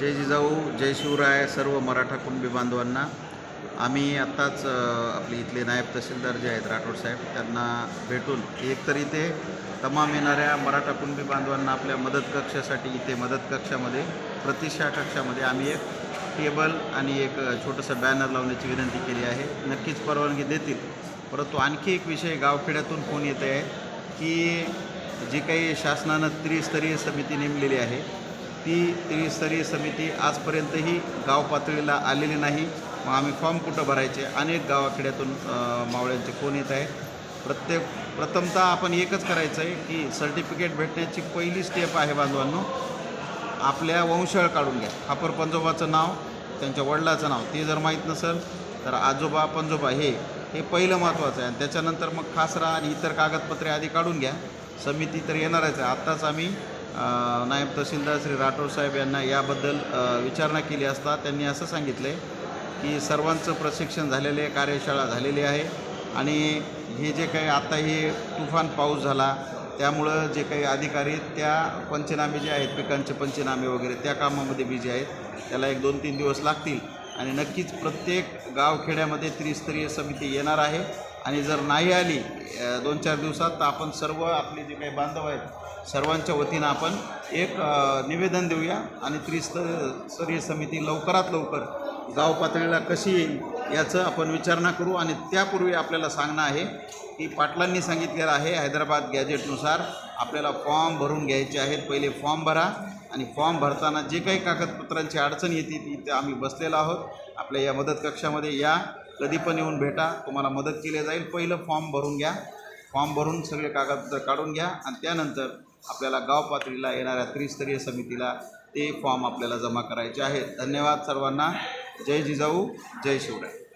जय जिजाऊ जय शिवराय सर्व मराठा कुणबी बांधवांना. आम्ही आत्ताच आपले इथले नायब तहसीलदार जे आहेत राठोड साहेब त्यांना भेटून एकतर इथे तमाम येणाऱ्या मराठा कुणबी बांधवांना आपल्या मदत कक्षासाठी इथे मदत कक्षामध्ये प्रतिष्ठा कक्षामध्ये आम्ही एक टेबल आणि एक छोटंसं बॅनर लावण्याची विनंती केली आहे. नक्कीच परवानगी देतील. परंतु आणखी एक विषय गावखेड्यातून फोन येत आहे की जी काही शासनानं त्रिस्तरीय समिती नेमलेली आहे ती त्रिस्तरीय समिती आजपर्यंतही गाव पातळीला आलेली नाही. मग आम्ही फॉर्म कुठं भरायचे? अनेक गावाखेड्यातून मावळ्यांचे फोन येत आहे प्रत्येक प्रथमतः आपण एकच करायचं आहे की सर्टिफिकेट भेटण्याची पहिली स्टेप आहे बांधवांनो आपल्या वंशाळ काढून घ्या. खापर पंजोबाचं नाव त्यांच्या वडिलाचं नाव ते जर माहीत नसेल तर आजोबा पंजोबा हे हे पहिलं महत्त्वाचं आहे. आणि त्याच्यानंतर मग खासरा आणि इतर कागदपत्रे आधी काढून घ्या. समिती तर येणारच आहे. आत्ताच आम्ही नायब तहसीलदार श्री राठोड साहेब यांना याबद्दल विचारणा केली असता त्यांनी असं सांगितलं आहे की सर्वांचं प्रशिक्षण झालेले कार्यशाळा झालेली आहे आणि हे जे काही आता हे तुफान पाऊस झाला त्यामुळं जे काही अधिकारी त्या पंचनामे जे आहेत पिकांचे पंचनामे वगैरे त्या कामामध्ये बिझी आहेत. त्याला एक दोन तीन दिवस लागतील आणि नक्कीच प्रत्येक गावखेड्यामध्ये त्रिस्तरीय समिती येणार आहे. आणि जर नाही आली दोन चार दिवसात तर आपण सर्व आपले जे काही बांधव आहेत सर्वांच्या वतीनं आपण एक निवेदन देऊया आणि त्रिस्तरीय समिती लवकरात लवकर गाव पातळीला कशी येईल याचं आपण विचारणा करू आणि त्यापूर्वी आपल्याला सांगणं आहे की पाटलांनी सांगितलेलं आहे हैदराबाद गॅजेटनुसार आपल्याला फॉर्म भरून घ्यायचे आहेत. पहिले फॉर्म भरा आणि फॉर्म भरताना जे काही कागदपत्रांची अडचण येते ती इथे आम्ही बसलेलो आहोत. आपल्या या मदत कक्षामध्ये या. कधी पण येऊन भेटा. तुम्हाला मदत केली जाईल. पहिलं फॉर्म भरून घ्या. फॉर्म भरून सगळे कागदपत्र काढून घ्या आणि त्यानंतर आपल्याला गाव पातळीला येणाऱ्या त्रिस्तरीय समितीला ते फॉर्म आपल्याला जमा करायचे आहेत. धन्यवाद सर्वांना. जय जिजाऊ जय शिवराय.